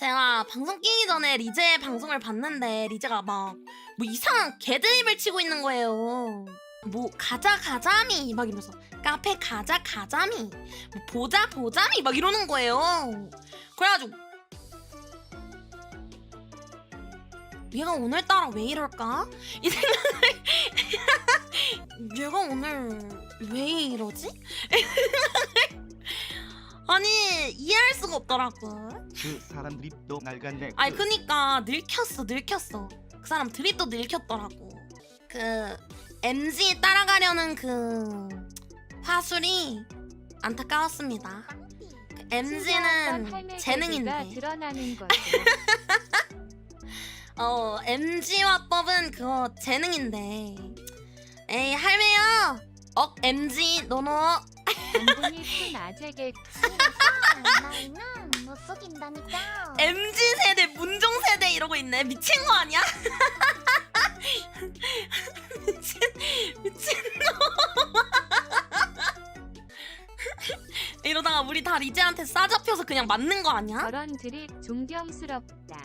제가 방송 끼기 전에 리제 방송을 봤는데 리제가 막 뭐 이상한 개드립을 치고 있는 거예요. 뭐 가자 가자미 막 이러면서 카페 가자 가자미 뭐 보자 보자미 막 이러는 거예요. 그래가지고 얘가 오늘따라 왜 이럴까? 이 생각을 얘가 오늘 왜 이러지? 아니 이해할 수가 없더라고. 그 사람 립도 날갔네. 아니 그 그니까 늙혔어 늙혔어. 그 사람 드립도 늙혔더라고. 그 MG 따라가려는 그 화술이 안타까웠습니다. 그 MG는 재능인데. 드러나는 거죠. 어 MG 화법은 그거 재능인데. 에이 할매야 억 MG 노노! 안분이 큰 아재개 속인다니까. MG 세대 문종 세대 이러고 있네 미친 거 아니야? 미친 미친 놈 이러다가 우리 다 리제한테 싸잡혀서 그냥 맞는 거 아니야? 저런 드립 존경스럽다.